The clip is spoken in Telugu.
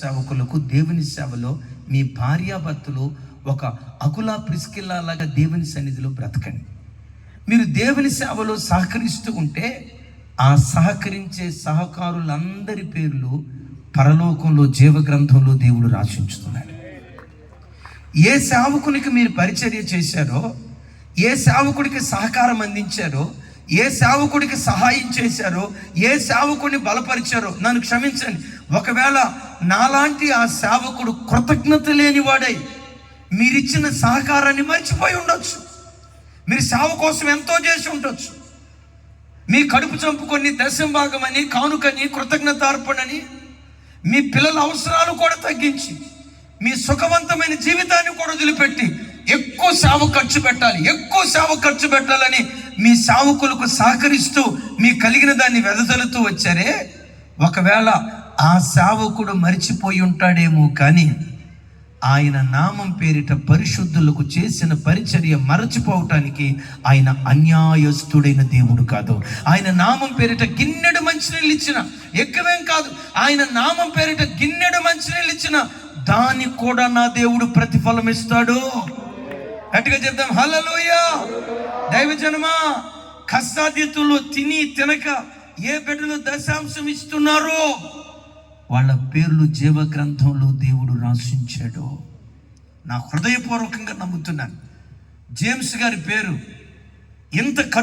సేవకులకు దేవుని సేవలో మీ భార్యాభర్తలు ఒక అకులా ప్రిస్కిల్లా లాగా దేవుని సన్నిధిలో బ్రతకండి. మీరు దేవుని సేవలో సహకరిస్తూ ఉంటే ఆ సహకరించే సహకారులందరి పేర్లు పరలోకంలో జీవగ్రంథంలో దేవుడు రాసించుతున్నాడు. ఏ సేవకునికి మీరు పరిచర్య చేశారో ఏ సేవకుడికి సహకారం అందించారో ఏ సేవకుడికి సహాయం చేశారో ఏ సేవకుడిని బలపరిచారో నన్ను క్షమించండి. ఒకవేళ నాలాంటి ఆ సేవకుడు కృతజ్ఞత లేనివాడై మీరిచ్చిన సహకారాన్ని మర్చిపోయి ఉండొచ్చు. మీరు సేవ కోసం ఎంతో చేసి ఉండొచ్చు. మీ కడుపు చంపుకొని దశం భాగమని కానుకని కృతజ్ఞతార్పణని మీ పిల్లల అవసరాలు కూడా తగ్గించి మీ సుఖవంతమైన జీవితాన్ని కూడా వదిలిపెట్టి ఎక్కువ సేవ ఖర్చు పెట్టాలి ఎక్కువ సేవ ఖర్చు పెట్టాలని మీ సేవకులకు సహకరిస్తూ మీ కలిగిన దాన్ని వెదజల్లుతూ వచ్చారే. ఒకవేళ ఆ సేవకుడు మరిచిపోయి ఉంటాడేమో కానీ ఆయన నామం పేరిట పరిశుద్ధులకు చేసిన పరిచర్య మరచిపోవటానికి ఆయన అన్యాయస్తుడైన దేవుడు కాదు. ఆయన నామం పేరిట గిన్నెడు మంచినీళ్ళు ఇచ్చిన ఎక్కువేం కాదు. ఆయన నామం పేరిట గిన్నెడు మంచినీళ్ళు ఇచ్చిన దానికి కూడా నా దేవుడు ప్రతిఫలం ఇస్తాడు. గట్టిగా చెప్దాం. దైవ దైవజనమా కష్టాతీతులు తిని తినక ఏ బిడ్డలు దశాంశం ఇస్తున్నారో? వాళ్ళ పేర్లు జీవ గ్రంథంలో దేవుడు రాసించాడు. నా హృదయపూర్వకంగా నమ్ముతున్నాను. జేమ్స్ గారి పేరు ఎంత ఖర్చు